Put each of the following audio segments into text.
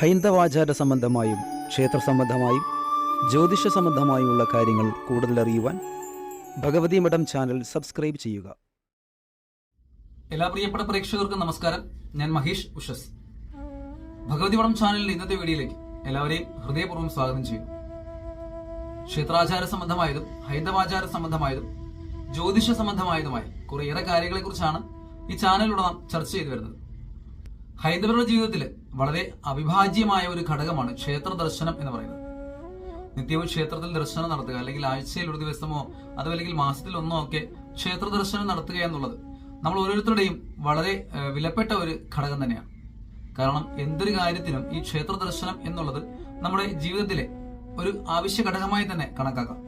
ഹൈന്ദവാചാര സംബന്ധമായും ക്ഷേത്ര സംബന്ധമായും ജ്യോതിഷ സംബന്ധമായുമുള്ള കാര്യങ്ങൾ കൂടുതൽ അറിയുവാൻ ഭഗവതി മഠം ചാനൽ സബ്സ്ക്രൈബ് ചെയ്യുക. എല്ലാ പ്രിയപ്പെട്ട പ്രേക്ഷകർക്കും നമസ്കാരം. ഞാൻ മഹേഷ് ഉഷസ്. ഭഗവതി മഠം ചാനലിന്റെ ഇന്നത്തെ വീഡിയോയിലേക്ക് എല്ലാവരെയും ഹൃദയപൂർവം സ്വാഗതം ചെയ്യുന്നു ക്ഷേത്രാചാര സംബന്ധമായതും ഹൈന്ദവാചാര സംബന്ധമായതും ജ്യോതിഷ സംബന്ധമായതുമായ കുറേയേറെ കാര്യങ്ങളെ കുറിച്ചാണ് ഈ ചാനലിലൂടെ നാം ചർച്ച ചെയ്തു വരുന്നത്. ഹൈന്ദവരുടെ ജീവിതത്തിൽ വളരെ അവിഭാജ്യമായ ഒരു ഘടകമാണ് ക്ഷേത്ര ദർശനം എന്ന് പറയുന്നത്. നിത്യവും ക്ഷേത്രത്തിൽ ദർശനം നടത്തുക അല്ലെങ്കിൽ ആഴ്ചയിൽ ഒരു ദിവസമോ അതോ അല്ലെങ്കിൽ മാസത്തിൽ ഒന്നോ ഒക്കെ ക്ഷേത്ര ദർശനം നടത്തുക എന്നുള്ളത് നമ്മൾ ഓരോരുത്തരുടെയും വളരെ വിലപ്പെട്ട ഒരു ഘടകം തന്നെയാണ്. കാരണം എന്തൊരു കാര്യത്തിനും ഈ ക്ഷേത്ര ദർശനം എന്നുള്ളത് നമ്മുടെ ജീവിതത്തിലെ ഒരു ആവശ്യ ഘടകമായി തന്നെ കണക്കാക്കാം.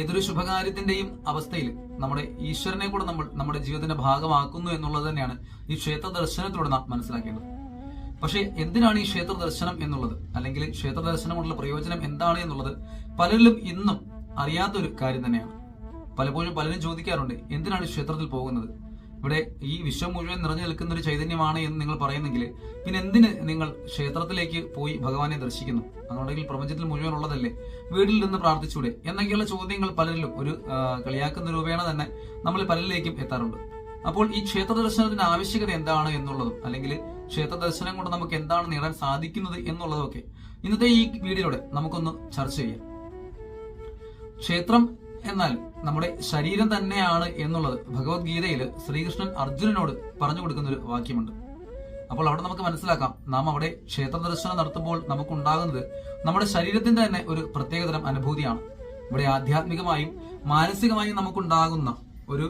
ഏതൊരു ശുഭകാര്യത്തിന്റെയും അവസ്ഥയിൽ നമ്മുടെ ഈശ്വരനെ കൂടെ നമ്മൾ നമ്മുടെ ജീവിതത്തിന്റെ ഭാഗമാക്കുന്നു എന്നുള്ളത് തന്നെയാണ് ഈ ക്ഷേത്ര ദർശനത്തിലൂടെ നാം മനസ്സിലാക്കേണ്ടത്. പക്ഷേ എന്തിനാണ് ഈ ക്ഷേത്ര ദർശനം എന്നുള്ളത്? അല്ലെങ്കിൽ ക്ഷേത്ര ദർശനം കൊണ്ടുള്ള പ്രയോജനം എന്താണ് എന്നുള്ളത് പലരിലും ഇന്നും അറിയാത്ത ഒരു കാര്യം തന്നെയാണ്. പലപ്പോഴും പലരും ചോദിക്കാറുണ്ട് എന്തിനാണ് ക്ഷേത്രത്തിൽ പോകുന്നത്? ഇവിടെ ഈ വിശ്വം മുഴുവൻ നിറഞ്ഞു നിൽക്കുന്ന ഒരു ചൈതന്യമാണ് എന്ന് നിങ്ങൾ പറയുന്നെങ്കിൽ പിന്നെ എന്തിന് നിങ്ങൾ ക്ഷേത്രത്തിലേക്ക് പോയി ഭഗവാനെ ദർശിക്കുന്നു? അങ്ങനെയുണ്ടെങ്കിൽ പ്രപഞ്ചത്തിൽ മുഴുവൻ ഉള്ളതല്ലേ? വീട്ടിൽ നിന്ന് പ്രാർത്ഥിച്ചൂടെ? എന്നൊക്കെയുള്ള ചോദ്യങ്ങൾ പലരിലും ഒരു കളിയാക്കുന്ന രൂപേണ തന്നെ നമ്മൾ പലരിലേക്കും എത്താറുണ്ട്. അപ്പോൾ ഈ ക്ഷേത്ര ദർശനത്തിന്റെ ആവശ്യകത എന്താണ് എന്നുള്ളതും അല്ലെങ്കിൽ ക്ഷേത്ര ദർശനം കൊണ്ട് നമുക്ക് എന്താണ് നേടാൻ സാധിക്കുന്നത് എന്നുള്ളതൊക്കെ ഇന്നത്തെ ഈ വീഡിയോയിലൂടെ നമുക്കൊന്ന് ചർച്ച ചെയ്യാം. ക്ഷേത്രം എന്നാൽ നമ്മുടെ ശരീരം തന്നെയാണ് എന്നുള്ളത് ഭഗവത്ഗീതയിൽ ശ്രീകൃഷ്ണൻ അർജുനനോട് പറഞ്ഞു കൊടുക്കുന്ന ഒരു വാക്യമുണ്ട്. അപ്പോൾ അവിടെ നമുക്ക് മനസ്സിലാക്കാം നാം അവിടെ ക്ഷേത്ര ദർശനം നടത്തുമ്പോൾ നമുക്കുണ്ടാകുന്നത് നമ്മുടെ ശരീരത്തിന്റെ തന്നെ ഒരു പ്രത്യേകതരം അനുഭൂതിയാണ്. ഇവിടെ ആധ്യാത്മികമായും മാനസികമായും നമുക്കുണ്ടാകുന്ന ഒരു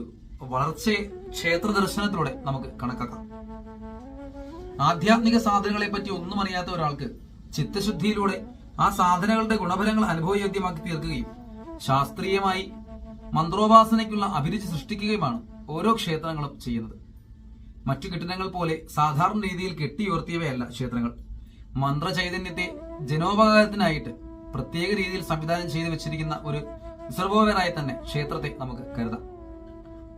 വളർച്ചയെ ക്ഷേത്ര ദർശനത്തിലൂടെ നമുക്ക് കണക്കാക്കാം. ആധ്യാത്മിക സാധനങ്ങളെ പറ്റി ഒന്നും അറിയാത്ത ഒരാൾക്ക് ചിത്തശുദ്ധിയിലൂടെ ആ സാധനങ്ങളുടെ ഗുണഫലങ്ങൾ അനുഭവയോഗ്യമാക്കി തീർക്കുകയും ശാസ്ത്രീയമായി മന്ത്രോപാസനയ്ക്കുള്ള അഭിരുചി സൃഷ്ടിക്കുകയുമാണ് ഓരോ ക്ഷേത്രങ്ങളും ചെയ്യുന്നത്. മറ്റു കെട്ടിടങ്ങൾ പോലെ സാധാരണ രീതിയിൽ കെട്ടിയുയർത്തിയവയല്ല ക്ഷേത്രങ്ങൾ. മന്ത്രചൈതന്യത്തെ ജനോപകാരത്തിനായിട്ട് പ്രത്യേക രീതിയിൽ സംവിധാനം ചെയ്തു വെച്ചിരിക്കുന്ന ഒരു റിസർവോയറായി തന്നെ ക്ഷേത്രത്തെ നമുക്ക് കരുതാം.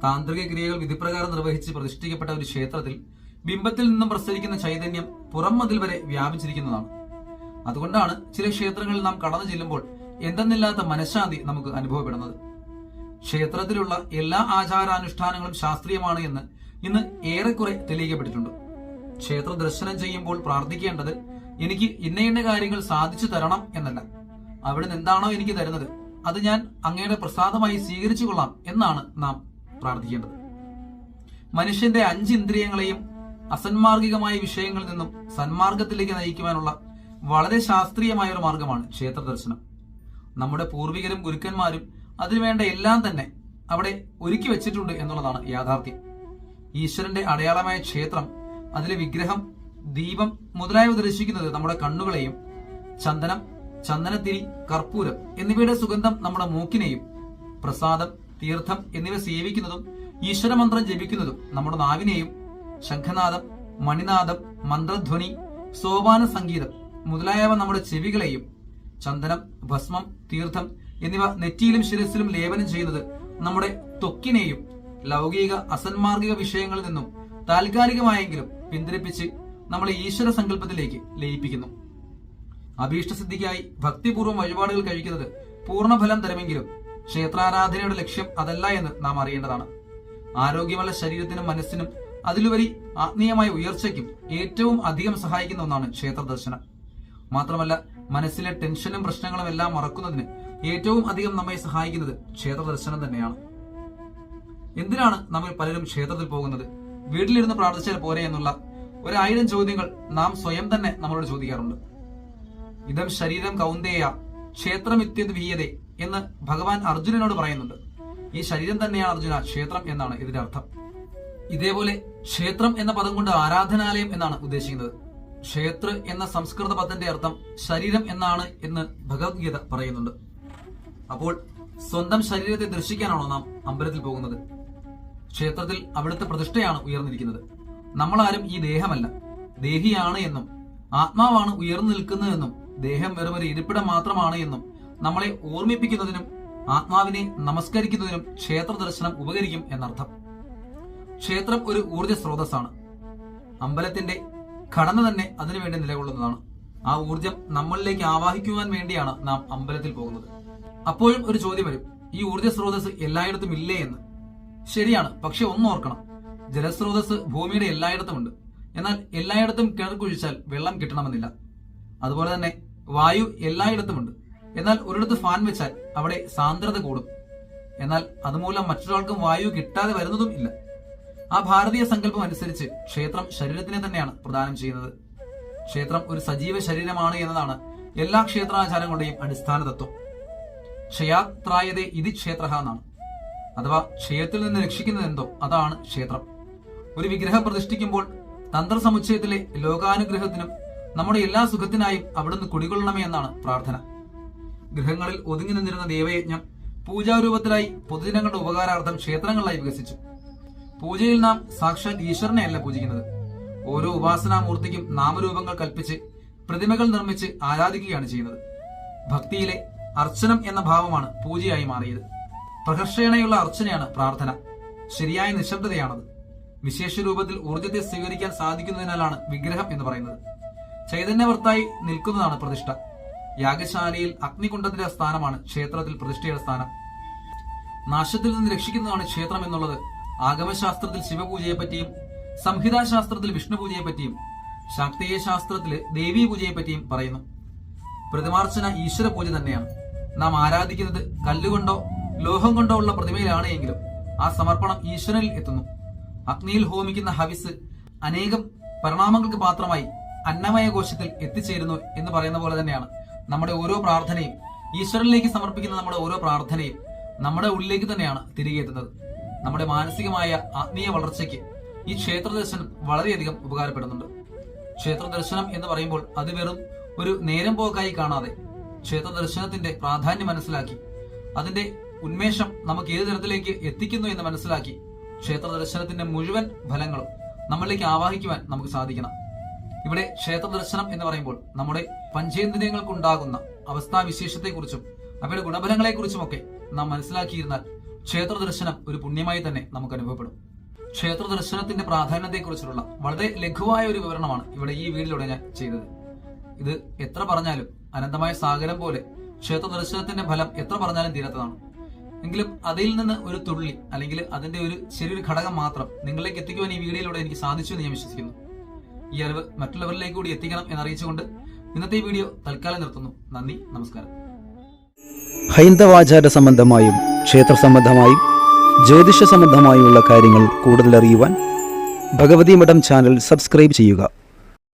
താന്ത്രിക ക്രിയകൾ വിധിപ്രകാരം നിർവഹിച്ച് പ്രതിഷ്ഠിക്കപ്പെട്ട ഒരു ക്ഷേത്രത്തിൽ ബിംബത്തിൽ നിന്നും പ്രസരിക്കുന്ന ചൈതന്യം പുറം മതിൽ വരെ വ്യാപിച്ചിരിക്കുന്നതാണ്. അതുകൊണ്ടാണ് ചില ക്ഷേത്രങ്ങളിൽ നാം കടന്നു ചെല്ലുമ്പോൾ എന്തെന്നില്ലാത്ത മനഃശാന്തി നമുക്ക് അനുഭവപ്പെടുന്നത്. ക്ഷേത്രത്തിലുള്ള എല്ലാ ആചാരാനുഷ്ഠാനങ്ങളും ശാസ്ത്രീയമാണ് എന്ന് ഇന്ന് ഏറെക്കുറെ തെളിയിക്കപ്പെട്ടിട്ടുണ്ട്. ക്ഷേത്ര ദർശനം ചെയ്യുമ്പോൾ പ്രാർത്ഥിക്കേണ്ടത് എനിക്ക് ഇന്ന ഇന്ന കാര്യങ്ങൾ സാധിച്ചു തരണം എന്നല്ല. അവിടുന്ന് എന്താണോ എനിക്ക് തരുന്നത് അത് ഞാൻ അങ്ങയുടെ പ്രസാദമായി സ്വീകരിച്ചു കൊള്ളാം എന്നാണ് നാം പ്രാർത്ഥിക്കേണ്ടത്. മനുഷ്യന്റെ അഞ്ച് ഇന്ദ്രിയങ്ങളെയും അസന്മാർഗികമായ വിഷയങ്ങളിൽ നിന്നും സന്മാർഗത്തിലേക്ക് നയിക്കുവാനുള്ള വളരെ ശാസ്ത്രീയമായ ഒരു മാർഗമാണ് ക്ഷേത്ര ദർശനം. നമ്മുടെ പൂർവികരും ഗുരുക്കന്മാരും അതിനുവേണ്ട എല്ലാം തന്നെ അവിടെ ഒരുക്കി വെച്ചിട്ടുണ്ട് എന്നുള്ളതാണ് യാഥാർത്ഥ്യം. ഈശ്വരന്റെ അടയാളമായ ക്ഷേത്രം അതിലെ വിഗ്രഹം ദീപം മുതലായവ ദർശിക്കുന്നത് നമ്മുടെ കണ്ണുകളെയും ചന്ദനം ചന്ദനത്തിരി കർപ്പൂരം എന്നിവയുടെ സുഗന്ധം നമ്മുടെ മൂക്കിനെയും പ്രസാദം തീർത്ഥം എന്നിവ സേവിക്കുന്നതും ഈശ്വരമന്ത്രം ജപിക്കുന്നതും നമ്മുടെ നാവിനെയും ശംഖനാദം മണിനാദം മന്ത്രധ്വനി സോപാന സംഗീതം മുതലായവ നമ്മുടെ ചെവികളെയും ചന്ദനം ഭസ്മം തീർത്ഥം എന്നിവ നെറ്റിയിലും ശിരസിലും ലേപനം ചെയ്യുന്നത് നമ്മുടെ ത്വക്കിനെയും ലൗകിക അസന്മാർഗിക വിഷയങ്ങളിൽ നിന്നും താൽക്കാലികമായെങ്കിലും പിന്തിരിപ്പിച്ച് നമ്മളെ ഈശ്വര സങ്കല്പത്തിലേക്ക് ലയിപ്പിക്കുന്നു. അഭീഷ്ടസിദ്ധിക്കായി ഭക്തിപൂർവം വഴിപാടുകൾ കഴിക്കുന്നത് പൂർണഫലം തരുമെങ്കിലും ക്ഷേത്രാരാധനയുടെ ലക്ഷ്യം അതല്ല എന്ന് നാം അറിയേണ്ടതാണ്. ആരോഗ്യമുള്ള ശരീരത്തിനും മനസ്സിനും അതിലുപരി ആത്മീയമായ ഉയർച്ചയ്ക്കും ഏറ്റവും അധികം സഹായിക്കുന്ന ഒന്നാണ് ക്ഷേത്ര ദർശനം മാത്രമല്ല മനസ്സിലെ ടെൻഷനും പ്രശ്നങ്ങളും എല്ലാം മറക്കുന്നതിന് ഏറ്റവും അധികം നമ്മെ സഹായിക്കുന്നത് ക്ഷേത്ര ദർശനം തന്നെയാണ്. എന്തിനാണ് നമ്മൾ പലരും ക്ഷേത്രത്തിൽ പോകുന്നത്? വീട്ടിലിരുന്ന് പ്രാർത്ഥിച്ചാൽ പോരെ എന്നുള്ള ഒരായിരം ചോദ്യങ്ങൾ നാം സ്വയം തന്നെ നമ്മളോട് ചോദിക്കാറുണ്ട്. ഇതം ശരീരം കൗന്ദേയ ക്ഷേത്രം ഇത്യത് വീയതേ എന്ന് ഭഗവാൻ അർജുനനോട് പറയുന്നുണ്ട്. ഈ ശരീരം തന്നെയാണ് അർജുന ക്ഷേത്രം എന്നാണ് ഇതിന്റെ അർത്ഥം. ഇതേപോലെ ക്ഷേത്രം എന്ന പദം കൊണ്ട് ആരാധനാലയം എന്നാണ് ഉദ്ദേശിക്കുന്നത്. ക്ഷേത്ര എന്ന സംസ്കൃത പദത്തിന്റെ അർത്ഥം ശരീരം എന്നാണ് എന്ന് ഭഗവത്ഗീത പറയുന്നുണ്ട്. അപ്പോൾ സ്വന്തം ശരീരത്തെ ദർശിക്കാനാണോ നാം അമ്പലത്തിൽ പോകുന്നത്? ക്ഷേത്രത്തിൽ അവിടുത്തെ പ്രതിഷ്ഠയാണ് ഉയർന്നിരിക്കുന്നത്. നമ്മളാരും ഈ ദേഹമല്ല. ദേഹിയാണ് എന്നും ആത്മാവാണ് ഉയർന്നു നിൽക്കുന്നതെന്നും ദേഹം വെറും ഒരു ഇരിപ്പിടം മാത്രമാണ് എന്നും നമ്മളെ ഓർമ്മിപ്പിക്കുന്നതിനും ആത്മാവിനെ നമസ്കരിക്കുന്നതിനും ക്ഷേത്ര ദർശനം ഉപകരിക്കും എന്നർത്ഥം. ക്ഷേത്രം ഒരു ഊർജ സ്രോതസ്സാണ്. അമ്പലത്തിന്റെ ഘടന തന്നെ അതിനുവേണ്ടി നിലകൊള്ളുന്നതാണ്. ആ ഊർജം നമ്മളിലേക്ക് ആവാഹിക്കുവാൻ വേണ്ടിയാണ് നാം അമ്പലത്തിൽ പോകുന്നത്. അപ്പോഴും ഒരു ചോദ്യം വരും ഈ ഊർജ സ്രോതസ് എല്ലായിടത്തും ഇല്ലേ എന്ന്? ശരിയാണ് പക്ഷെ ഒന്ന് ഓർക്കണം. ജലസ്രോതസ് ഭൂമിയുടെ എല്ലായിടത്തും ഉണ്ട്. എന്നാൽ എല്ലായിടത്തും കിണർ കുഴിച്ചാൽ വെള്ളം കിട്ടണമെന്നില്ല. അതുപോലെ തന്നെ വായു എല്ലായിടത്തുമുണ്ട് എന്നാൽ ഒരിടത്ത് ഫാൻ വെച്ചാൽ അവിടെ സാന്ദ്രത കൂടും. എന്നാൽ അതുമൂലം മറ്റൊരാൾക്കും വായു കിട്ടാതെ വരുന്നതും ഇല്ല. ആ ഭാരതീയ സങ്കല്പം അനുസരിച്ച് ക്ഷേത്രം ശരീരത്തിനെ തന്നെയാണ് പ്രദാനം ചെയ്യുന്നത്. ക്ഷേത്രം ഒരു സജീവ ശരീരമാണ് എന്നതാണ് എല്ലാ ക്ഷേത്രാചാരങ്ങളുടെയും അടിസ്ഥാന തത്വം. ക്ഷയാത്രായതേ ഇതി ക്ഷേത്ര എന്നാണ്. അഥവാ ക്ഷയത്തിൽ നിന്ന് രക്ഷിക്കുന്നത് എന്തോ അതാണ് ക്ഷേത്രം. ഒരു വിഗ്രഹം പ്രതിഷ്ഠിക്കുമ്പോൾ തന്ത്ര സമുച്ചയത്തിലെ ലോകാനുഗ്രഹത്തിനും നമ്മുടെ എല്ലാ സുഖത്തിനായും അവിടുന്ന് കുടികൊള്ളണമേ എന്നാണ് പ്രാർത്ഥന. ഗൃഹങ്ങളിൽ ഒതുങ്ങി നിന്നിരുന്ന ദേവയജ്ഞം പൂജാരൂപത്തിലായി പൊതുജനങ്ങളുടെ ഉപകാരാർത്ഥം ക്ഷേത്രങ്ങളായി വികസിച്ചു. പൂജയിൽ നാം സാക്ഷാത് ഈശ്വരനെയല്ല പൂജിക്കുന്നത്. ഓരോ ഉപാസനാമൂർത്തിക്കും നാമരൂപങ്ങൾ കൽപ്പിച്ച് പ്രതിമകൾ നിർമ്മിച്ച് ആരാധിക്കുകയാണ് ചെയ്യുന്നത്. ഭക്തിയിലെ അർച്ചനം എന്ന ഭാവമാണ് പൂജയായി മാറിയത്. പ്രഹർഷേണയുള്ള അർച്ചനയാണ് പ്രാർത്ഥന. ശരിയായ നിശബ്ദതയാണത്. വിശേഷ രൂപത്തിൽ ഊർജത്തെ സ്വീകരിക്കാൻ സാധിക്കുന്നതിനാലാണ് വിഗ്രഹം എന്ന് പറയുന്നത്. ചൈതന്യവർത്തായി നിൽക്കുന്നതാണ് പ്രതിഷ്ഠ. യാഗശാലയിൽ അഗ്നികുണ്ഡത്തിന്റെ സ്ഥാനമാണ് ക്ഷേത്രത്തിൽ പ്രതിഷ്ഠയുടെ സ്ഥാനം. നാശത്തിൽ നിന്ന് രക്ഷിക്കുന്നതാണ് ക്ഷേത്രം എന്നുള്ളത് ആഗമശാസ്ത്രത്തിൽ ശിവപൂജയെ പറ്റിയും സംഹിതാശാസ്ത്രത്തിൽ വിഷ്ണുപൂജയെ പറ്റിയും ശാസ്ത്രത്തിൽ ദേവീ പൂജയെ പറ്റിയും പറയുന്നു. പ്രതിമാർച്ചന ഈശ്വര പൂജ തന്നെയാണ്. നാം ആരാധിക്കുന്നത് കല്ലുകൊണ്ടോ ലോഹം കൊണ്ടോ ഉള്ള പ്രതിമയിലാണ് എങ്കിലും ആ സമർപ്പണം ഈശ്വരനിൽ എത്തുന്നു. അഗ്നിയിൽ ഹോമിക്കുന്ന ഹവിസ് അനേകം പരിണാമങ്ങൾക്ക് പാത്രമായി അന്നമയ കോശത്തിൽ എത്തിച്ചേരുന്നു എന്ന് പറയുന്ന പോലെ തന്നെയാണ് നമ്മുടെ ഓരോ പ്രാർത്ഥനയും. ഈശ്വരനിലേക്ക് സമർപ്പിക്കുന്ന നമ്മുടെ ഓരോ പ്രാർത്ഥനയും നമ്മുടെ ഉള്ളിലേക്ക് തന്നെയാണ് തിരികെ എത്തുന്നത്. നമ്മുടെ മാനസികമായ ആത്മീയ വളർച്ചയ്ക്ക് ഈ ക്ഷേത്ര ദർശനം വളരെയധികം ഉപകാരപ്പെടുന്നുണ്ട്. ക്ഷേത്ര ദർശനം എന്ന് പറയുമ്പോൾ അത് വെറും ഒരു നേരം പോക്കായി കാണാതെ ക്ഷേത്ര ദർശനത്തിന്റെ പ്രാധാന്യം മനസ്സിലാക്കി അതിന്റെ ഉന്മേഷം നമുക്ക് ഏത് തരത്തിലേക്ക് എത്തിക്കുന്നു എന്ന് മനസ്സിലാക്കി ക്ഷേത്ര ദർശനത്തിന്റെ മുഴുവൻ ഫലങ്ങളും നമ്മളിലേക്ക് ആവാഹിക്കുവാൻ നമുക്ക് സാധിക്കണം. ഇവിടെ ക്ഷേത്ര ദർശനം എന്ന് പറയുമ്പോൾ നമ്മുടെ പഞ്ചേന്ദ്രിയങ്ങൾക്കുണ്ടാകുന്ന അവസ്ഥാവിശേഷത്തെക്കുറിച്ചും അവയുടെ ഗുണഫലങ്ങളെക്കുറിച്ചുമൊക്കെ നാം മനസ്സിലാക്കിയിരുന്നാൽ ക്ഷേത്ര ദർശനം ഒരു പുണ്യമായി തന്നെ നമുക്ക് അനുഭവപ്പെടും. ക്ഷേത്ര ദർശനത്തിന്റെ പ്രാധാന്യത്തെക്കുറിച്ചുള്ള വളരെ ലഘുവായ ഒരു വിവരണമാണ് ഇവിടെ ഈ വീഡിയോയിലൂടെ ഞാൻ ചെയ്തത്. ഇത് എത്ര പറഞ്ഞാലും അനന്തമായ സാഗരം പോലെ ക്ഷേത്ര ദർശനത്തിന്റെ ഫലം എത്ര പറഞ്ഞാലും തീരാത്തതാണ്. എങ്കിലും അതിൽ നിന്ന് ഒരു തുള്ളി അല്ലെങ്കിൽ അതിന്റെ ഒരു ചെറിയൊരു ഘടകം മാത്രം നിങ്ങളിലേക്ക് എത്തിക്കുവാൻ ഈ വീഡിയോയിലൂടെ എനിക്ക് സാധിച്ചു എന്ന് ഞാൻ വിശ്വസിക്കുന്നു. ഈ അറിവ് മറ്റുള്ളവരിലേക്ക് കൂടി എത്തിക്കണം എന്നറിയിച്ചുകൊണ്ട് ഇന്നത്തെ വീഡിയോ തൽക്കാലം നിർത്തുന്നു. നന്ദി നമസ്കാരം. ഹൈന്ദവാചാര സംബന്ധമായും ക്ഷേത്ര സംബന്ധമായും ജ്യോതിഷ സംബന്ധമായുമുള്ള കാര്യങ്ങൾ കൂടുതൽ അറിയുവാൻ ഭഗവതി മഠം ചാനൽ സബ്സ്ക്രൈബ് ചെയ്യുക.